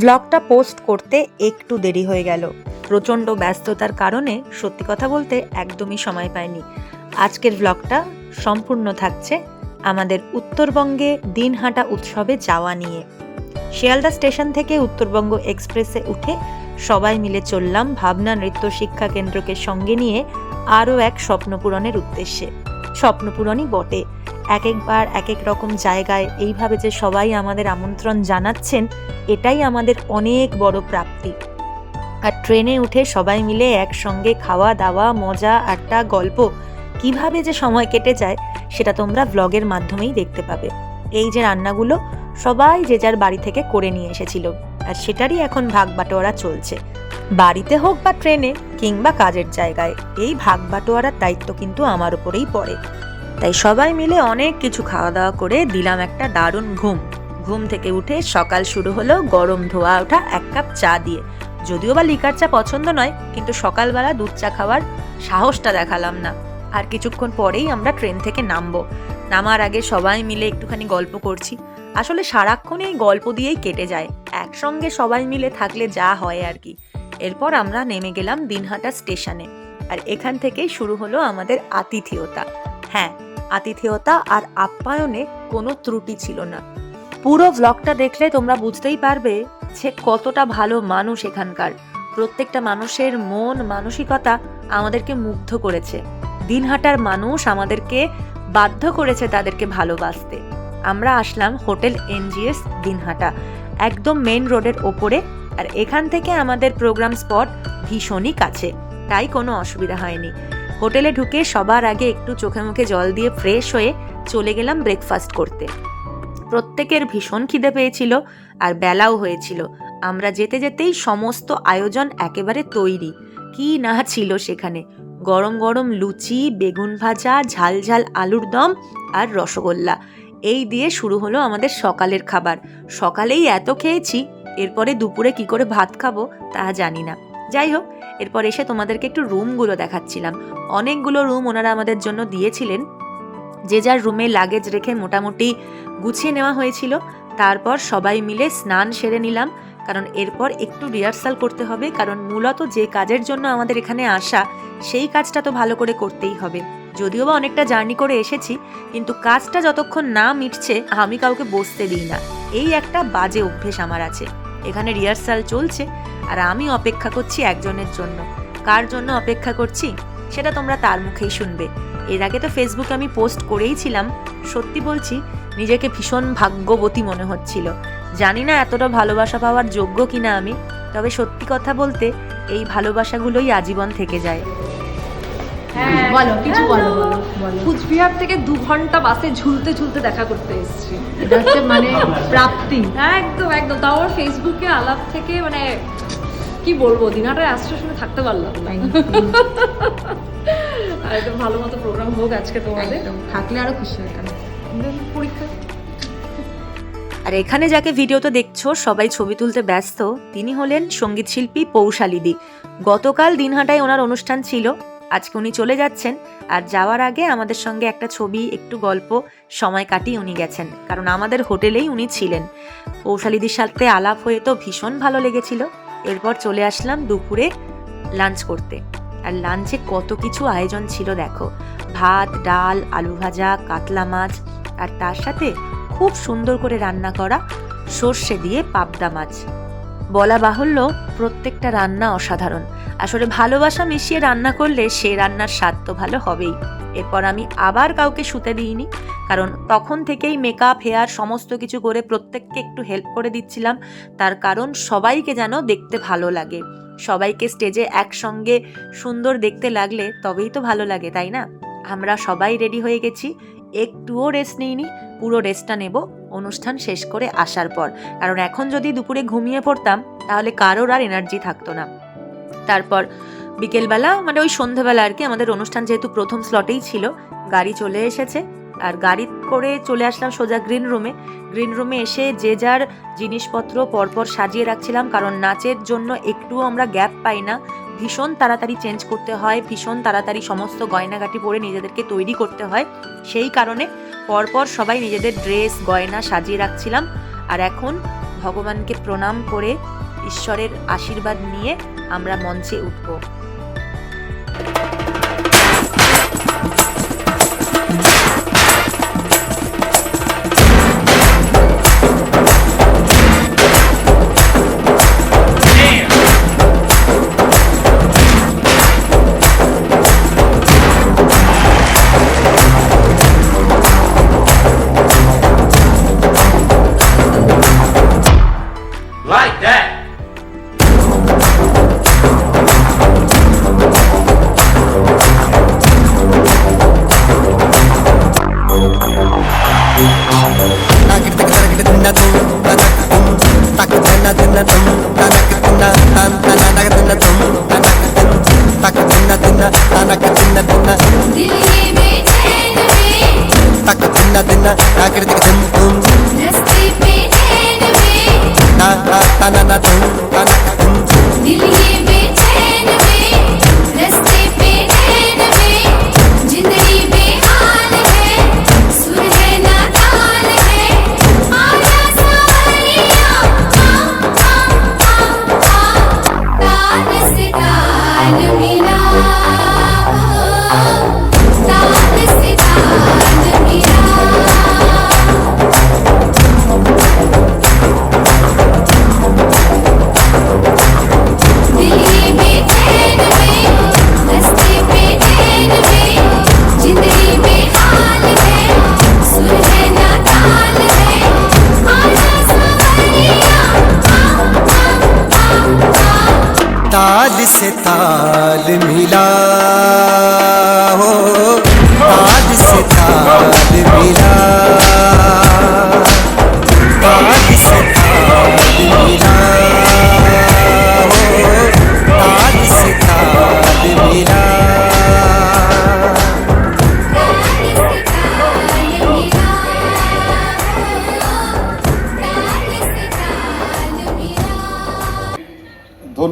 ব্লগটা পোস্ট করতে একটু দেরি হয়ে গেল। প্রচণ্ড ব্যস্ততার কারণে সত্যি কথা বলতে একদমই সময় পাইনি। আজকের ব্লগটা সম্পূর্ণ থাকছে আমাদের উত্তরবঙ্গে দিনহাটা উৎসবে যাওয়া নিয়ে। শিয়ালদা স্টেশন থেকে উত্তরবঙ্গ এক্সপ্রেসে উঠে সবাই মিলে চললাম ভাবনা নৃত্য শিক্ষা কেন্দ্রকে সঙ্গে নিয়ে আরও এক স্বপ্নপূরণের উদ্দেশ্যে। স্বপ্নপূরণই বটে। এক একবার এক এক রকম জায়গায় এইভাবে যে সবাই আমাদের আমন্ত্রণ জানাচ্ছেন, এটাই আমাদের অনেক বড় প্রাপ্তি। আর ট্রেনে উঠে সবাই মিলে একসঙ্গে খাওয়া দাওয়া, মজা, আড্ডা, গল্প কীভাবে যে সময় কেটে যায়, সেটা তোমরা ব্লগের মাধ্যমেই দেখতে পাবে। এই যে রান্নাগুলো সবাই যে যার বাড়ি থেকে করে নিয়ে এসেছিল, আর সেটারই এখন ভাগ বাটোয়ারা চলছে। বাড়িতে হোক বা ট্রেনে কিংবা কাজের জায়গায়, এই ভাগ বাটোয়ারার দায়িত্ব কিন্তু আমার উপরেই পড়ে। তাই সবাই মিলে অনেক কিছু খাওয়া দাওয়া করে দিলাম একটা দারুণ ঘুম। ঘুম থেকে উঠে সকাল শুরু হলো গরম ধোয়া, ওঠা, এক কাপ চা দিয়ে। যদিও বা লিকার চা পছন্দ নয়, কিন্তু সকালবেলা দুধ চা খাওয়ার সাহসটা দেখালাম না। আর কিছুক্ষণ পরেই আমরা ট্রেন থেকে নামবো। নামার আগে সবাই মিলে একটুখানি গল্প করছি। আসলে সারাক্ষণ এই গল্প দিয়েই কেটে যায়। একসঙ্গে সবাই মিলে থাকলে যা হয় আর কি। এরপর আমরা নেমে গেলাম দিনহাটা স্টেশনে। আর এখান থেকেই শুরু হলো আমাদের আতিথেয়তা। হ্যাঁ আতিথেয়তা আর আপ্যায়নে কোনো ত্রুটি ছিল না। পুরো ব্লগটা দেখলে তোমরা বুঝতেই পারবে যে কতটা ভালো মানুষ এখানকার। প্রত্যেকটা মানুষের মন, মানসিকতা আমাদেরকে মুগ্ধ করেছে। দিনহাটার মানুষ আমাদেরকে বাধ্য করেছে তাদেরকে ভালোবাসতে। আমরা আসলাম হোটেল এনজিএস দিনহাটা একদম মেন রোডের ওপরে আর এখান থেকে আমাদের প্রোগ্রাম স্পট ভীষণই কাছে, তাই কোনো অসুবিধা হয়নি। হোটেলে ঢুকে সবার আগে একটু চোখে মুখে জল দিয়ে ফ্রেশ হয়ে চলে গেলাম ব্রেকফাস্ট করতে। প্রত্যেকের ভীষণ খিদে পেয়েছিল আর বেলাও হয়েছিল। আমরা যেতে যেতেই সমস্ত আয়োজন একেবারে তৈরি। কি না ছিল সেখানে? গরম গরম লুচি, বেগুন ভাজা, ঝাল ঝাল আলুর দম আর রসগোল্লা। এই দিয়ে শুরু হলো আমাদের সকালের খাবার। সকালেই এত খেয়েছি, এরপরে দুপুরে কি করে ভাত খাব তা জানি না। যাই হোক এরপর এসে তোমাদেরকে একটু রুমগুলো দেখাচ্ছিলাম। অনেকগুলো রুম ওনারা আমাদের জন্য দিয়েছিলেন। যে যার রুমে লাগেজ রেখে মোটামুটি গুছিয়ে নেওয়া হয়েছিল, তারপর সবাই মিলে স্নান সেরে নিলাম। কারণ এরপর একটু রিহার্সাল করতে হবে, কারণ মূলত যে কাজের জন্য আমাদের এখানে আসা, সেই কাজটা তো ভালো করে করতেই হবে। যদিও বা অনেকটা জার্নি করে এসেছি, কিন্তু কাজটা যতক্ষণ না মিটছে, আমি কাউকে বসতে দিই না। এই একটা বাজে অভ্যেস আমার আছে। এখানে রিহার্সাল চলছে আর আমি অপেক্ষা করছি একজনের জন্য। কার জন্য অপেক্ষা করছি? সেটা তোমরা তার মুখেই শুনবে। এর আগে তো ফেসবুকে আমি পোস্ট করেই ছিলাম। সত্যি বলছি, নিজেকে ভীষণ ভাগ্যবতী মনে হচ্ছিল। জানি না এতটা ভালোবাসা পাওয়ার যোগ্য কিনা আমি, তবে সত্যি কথা বলতে এই ভালোবাসাগুলোই আজীবন থেকে যায়। বলো কিছু বলো কুচবিহার থেকে দু ঘণ্টা বাসে ঝুলতে ঝুলতে দেখা করতে এসেছি। এটা হচ্ছে মানে প্রাপ্তি। একদম একদম। তাও আবার ফেসবুকে আলাপ থেকে মানে কি বলব থাকতে পারলাম না। আর একদম ভালো মতো প্রোগ্রাম হোক আজকে তোমাদের। থাকলে আরও খুশি হতাম। পরীক্ষা। আর এখানে যাকে ভিডিওতে দেখছ সবাই ছবি তুলতে ব্যস্ত তিনি হলেন সংগীত শিল্পী পৌশালিদি। গতকাল দিনহাটায় ওনার অনুষ্ঠান ছিল। আজকে উনি চলে যাচ্ছেন আর যাওয়ার আগে আমাদের সঙ্গে একটা ছবি, একটু গল্প, সময় কাটিয়ে উনি গেছেন। কারণ আমাদের হোটেলেই উনি ছিলেন। পৌশালিদির সাথে আলাপ হয়ে তো ভীষণ ভালো লেগেছিল। এরপর চলে আসলাম দুপুরে লাঞ্চ করতে। আর লাঞ্চে কত কিছু আয়োজন ছিল দেখো। ভাত, ডাল, আলু ভাজা, কাতলা মাছ আর তার সাথে খুব সুন্দর করে রান্না করা সর্ষে দিয়ে পাবদা মাছ। বলা বাহুল্য, প্রত্যেকটা রান্না অসাধারণ। আসলে ভালোবাসা মিশিয়ে রান্না করলে সে রান্নার স্বাদ তো ভালো হবেই। এরপর আমি আবার কাউকে শুতে দিইনি, কারণ তখন থেকেই মেকআপ হেয়ার সমস্ত কিছু করে প্রত্যেককে একটু হেল্প করে দিচ্ছিলাম। তার কারণ সবাইকে যেন দেখতে ভালো লাগে। সবাইকে স্টেজে একসঙ্গে সুন্দর দেখতে লাগলে তবেই তো ভালো লাগে, তাই না? আমরা সবাই রেডি হয়ে গেছি। একটুও রেস্ট নিইনি, পুরো রেস্টটা নেব। অনুষ্ঠান শেষ করে আসার পর। কারণ এখন যদি দুপুরে ঘুমিয়ে পড়তাম, তাহলে কারোর আর এনার্জি থাকতো না। তারপর বিকেলবেলা মানে ওই সন্ধেবেলা আর কি, আমাদের অনুষ্ঠান যেহেতু প্রথম স্লটেই ছিল, গাড়ি চলে এসেছে। আর গাড়ি করে চলে আসলাম সোজা গ্রিন রুমে গ্রিন রুমে এসে যে যার জিনিসপত্র পরপর সাজিয়ে রাখছিলাম, কারণ নাচের জন্য একটুও আমরা গ্যাপ পাই না। ভীষণ তাড়াতাড়ি চেঞ্জ করতে হয়, ভীষণ তাড়াতাড়ি সমস্ত গয়নাগাটি পরে নিজেদেরকে তৈরি করতে হয়। সেই কারণে পরপর সবাই নিজেদের ড্রেস গয়না সাজিয়ে রাখছিলাম। আর এখন ভগবানকে প্রণাম করে ঈশ্বরের আশীর্বাদ নিয়ে আমরা মঞ্চে উঠব। ताल से ताल मिला।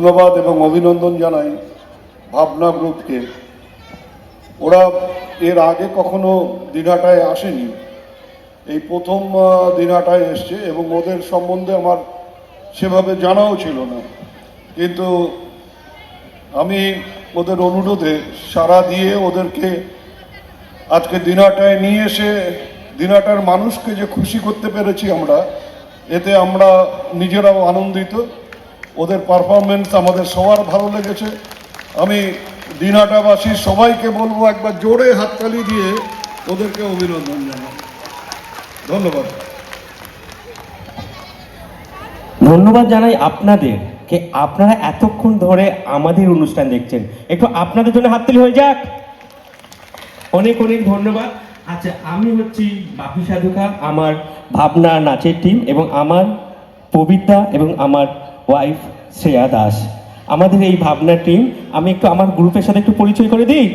ধন্যবাদ এবং অভিনন্দন জানাই ভাবনা গ্রুপকে। ওরা এর আগে কখনো দিনহাটায় আসেনি। এই প্রথম আহ, দিনহাটায় এসছে এবং ওদের সম্বন্ধে আমার সেভাবে জানাও ছিল না। কিন্তু আমি ওদের অনুরোধে সাড়া দিয়ে ওদেরকে আজকে দিনহাটায় নিয়ে এসে দিনহাটার মানুষকে যে খুশি করতে পেরেছি আমরা এতে আমরা নিজেরাও আনন্দিত। ওদের পারফরমেন্স আমাদের সবার ভালো লেগেছে। আমি দিনহাটাবাসী সবাইকে বলব একবার জোরে হাততালি দিয়ে ওদেরকে অভিনন্দন জানাই ধন্যবাদ। ধন্যবাদ জানাই আপনাদের কে আপনারা এতক্ষণ ধরে আমাদের অনুষ্ঠান দেখছেন। একটু আপনাদের জন্য হাততালি হয়ে যাক। অনেক অনেক ধন্যবাদ। আচ্ছা আমি হচ্ছি বাপি সাধুকা আমার ভাবনা নাচের টিম এবং আমার পবিতা এবং আমার ওয়াইফ শ্রেয়া দাস আমাদের এই ভাবনা টিম আমি একটু আমার গ্রুপের সাথে একটু পরিচয় করে দিই?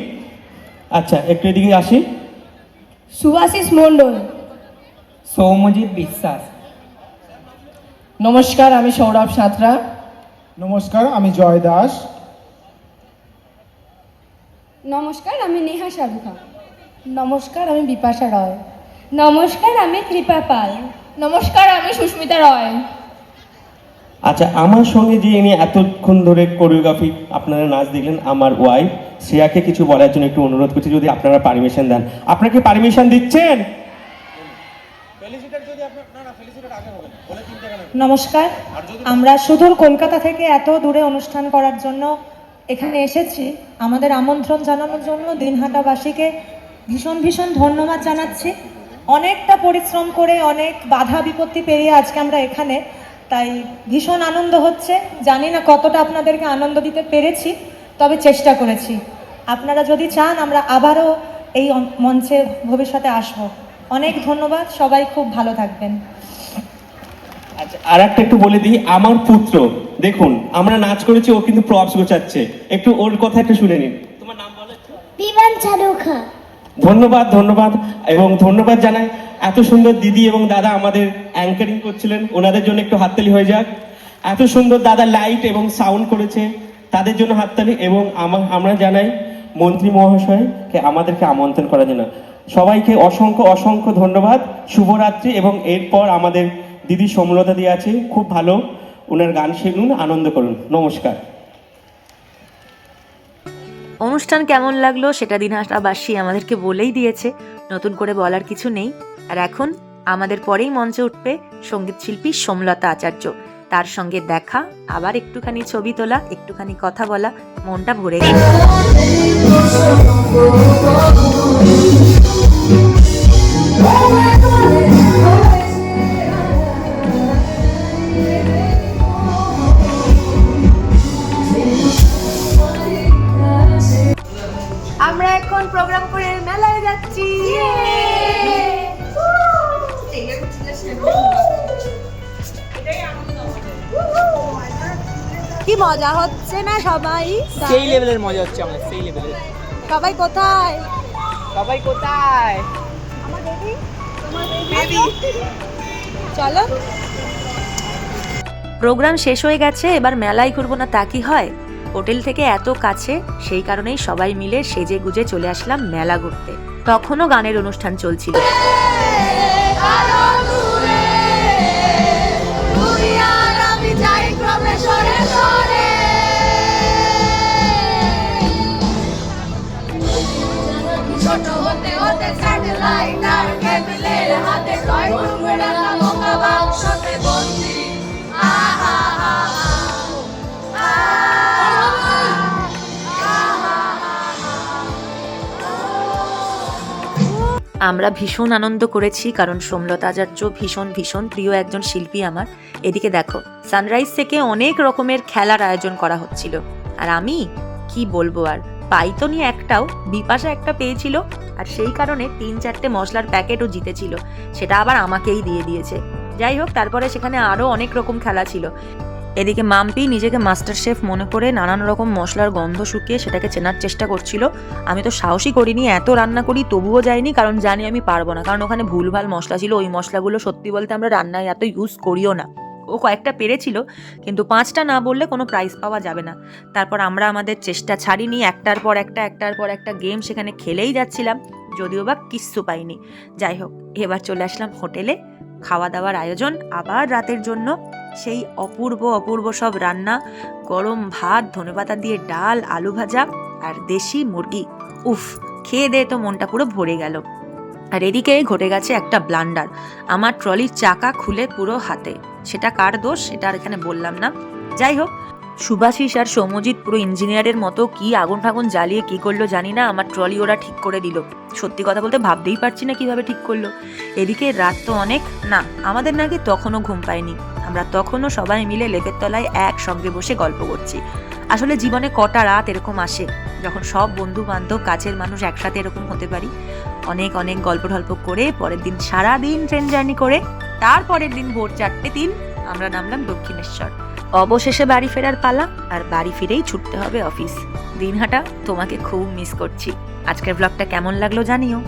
আচ্ছা একটু এদিকে আসি। সুভাশিস মণ্ডল। সৌমজিৎ বিশ্বাস। নমস্কার আমি সৌরভ সাঁতরা। নমস্কার আমি জয় দাস। নমস্কার আমি নেহা সাধুখা। নমস্কার আমি বিপাশা রয়। নমস্কার আমি কৃপা পাল। নমস্কার আমি সুস্মিতা রয়। আচ্ছা আমার সঙ্গে যে ইনি এতক্ষণ ধরে কোরিওগ্রাফি আপনারা নাচ দেখলেন আমার ওয়াইফ শ্রেয়াকে কিছু বলার জন্য একটু অনুরোধ করছি যদি আপনারা পারমিশন দেন। আপনাকে পারমিশন দিচ্ছেন? নমস্কার। আমরা সুদূর কলকাতা থেকে এত দূরে অনুষ্ঠান করার জন্য এখানে এসেছি। আমাদের আমন্ত্রণ জানানোর জন্য দিনহাটাবাসীকে ভীষণ ভীষণ ধন্যবাদ জানাচ্ছি। অনেকটা পরিশ্রম করে অনেক বাধা বিপত্তি পেরিয়ে আজকে আমরা এখানে তাই ভীষণ আনন্দ হচ্ছে। জানি না কতটা আপনাদেরকে আনন্দ দিতে পেরেছি তবে চেষ্টা করেছি। আপনারা যদি চান আমরা আবারও এই মঞ্চে ভবিষ্যতে আসব। অনেক ধন্যবাদ সবাই খুব ভালো থাকবেন। আচ্ছা আর একটা একটু বলে দিই আমার পুত্র দেখুন আমরা নাচ করেছি ও কিন্তু প্রপস গোছাচ্ছে। একটু ওর কথা একটু শুনে নিন। তোমার নাম বলো। বিমান চারুখা ধন্যবাদ ধন্যবাদ এবং ধন্যবাদ জানাই। এত সুন্দর দিদি এবং দাদা আমাদের অ্যাঙ্কারিং করছিলেন। ওনাদের জন্য একটু হাততালি হয়ে যাক। এত সুন্দর দাদা লাইট এবং সাউন্ড করেছে। তাদের জন্য হাততালি এবং আমা- আমরা জানাই মন্ত্রী মহাশয়কে আমাদেরকে আমন্ত্রণ করার জন্য। সবাইকে অসংখ্য অসংখ্য ধন্যবাদ। শুভরাত্রি এবং এরপর আমাদের দিদি সমলতা দিয়ে আছে খুব ভালো। ওনার গান শুনুন, আনন্দ করুন। নমস্কার। অনুষ্ঠান কেমন লাগল সেটা দিনহাটাবাসী আমাদেরকে বলেই দিয়েছে। নতুন করে বলার কিছু নেই। আর এখন আমাদের পরেই মঞ্চে উঠবে সংগীত শিল্পী সোমলতা আচার্য। তার সঙ্গে দেখা, আবার একটুখানি ছবি তোলা, একটুখানি কথা বলা, মনটা ভরে গেল সবাই সেই লেভেলের মজা হচ্ছে আমাদের সেই লেভেলের সবাই কোথায়? সবাই কোথায়? চলো। প্রোগ্রাম শেষ হয়ে গেছে এবার মেলায় ঘুরবো না তা কি হয়? হোটেল থেকে এত কাছে সেই কারণেই সবাই মিলে সেজে গুজে চলে আসলাম মেলা ঘুরতে। তখনও গানের অনুষ্ঠান চলছিল। আমরা ভীষণ আনন্দ করেছি, কারণ সোমলতা আচার্য ভীষণ ভীষণ প্রিয় একজন শিল্পী আমার। এদিকে দেখো, সানরাইজ থেকে অনেক রকমের খেলার আয়োজন করা হচ্ছিল। আর আমি, কি বলব আর পাইতনি একটাও, বিপাশা একটা পেয়েছিল, আর সেই কারণে তিন চারটে মশলার প্যাকেটও জিতেছিল। সেটা আবার আমাকেই দিয়ে দিয়েছে। যাই হোক, তারপরে সেখানে আরও অনেক রকম খেলা ছিল। এদিকে মাম্পি নিজেকে মাস্টার শেফ মনে করে নানান রকম মশলার গন্ধ শুকিয়ে সেটাকে চেনার চেষ্টা করছিল। আমি তো সাহসই করিনি, এত রান্না করি, তবুও যাইনি, কারণ জানি আমি পারব না। কারণ ওখানে ভুলভাল মশলা ছিল, ওই মশলাগুলো সত্যি বলতে আমরা রান্নায় এত ইউজ করিও না। ও কয়েকটা পেরেছিল, কিন্তু পাঁচটা না বললে কোনো প্রাইজ পাওয়া যাবে না। তারপর আমরা আমাদের চেষ্টা ছাড়িনি, একটার পর একটা, একটার পর একটা গেম সেখানে খেলেই যাচ্ছিলাম, যদিও বা কিচ্ছু পাইনি। যাই হোক, এবার চলে আসলাম হোটেলে খাওয়া দাওয়ার আয়োজন, আবার রাতের জন্য। সেই অপূর্ব অপূর্ব সব রান্না, গরম ভাত, ধনেপাতা দিয়ে ডাল, আলু ভাজা আর দেশি মুরগি। উফ, খেয়ে দিয়ে তো মনটা পুরো ভরে গেল। আর এদিকে ঘটে গেছে একটা ব্লান্ডার। আমার ট্রলির চাকা খুলে পুরো হাতে। সেটা কার দোষ? সেটা আর এখানে বললাম না। যাই হোক, সুভাষিস আর সৌমজিৎ পুরো ইঞ্জিনিয়ারের মতো কি আগুন ফাগুন জ্বালিয়ে কি করল জানি না। আমার ট্রলি ওরা ঠিক করে দিল। সত্যি কথা বলতে ভাবতেই পারছি না কীভাবে ঠিক করল। এদিকে রাত তো অনেক। না, আমাদের নাকি তখনও ঘুম পায়নি। আমরা তখনও সবাই মিলে লেপের তলায় একসঙ্গে বসে গল্প করছি। আসলে জীবনে কটা রাত এরকম আসে, যখন সব বন্ধু বান্ধব কাছের মানুষ একসাথে এরকম হতে পারি। অনেক অনেক গল্প টল্প করে, পরের দিন সারা দিন ট্রেন জার্নি করে, তারপরের দিন ভোর চারটে দিন আমরা নামলাম দক্ষিণেশ্বর। অবশেষে বাড়ি ফেরার পালা, আর বাড়ি ফিরেই ছুটতে হবে অফিস। দিনহাটা তোমাকে খুব মিস করছি। আজকের ব্লগটা কেমন লাগল জানিও।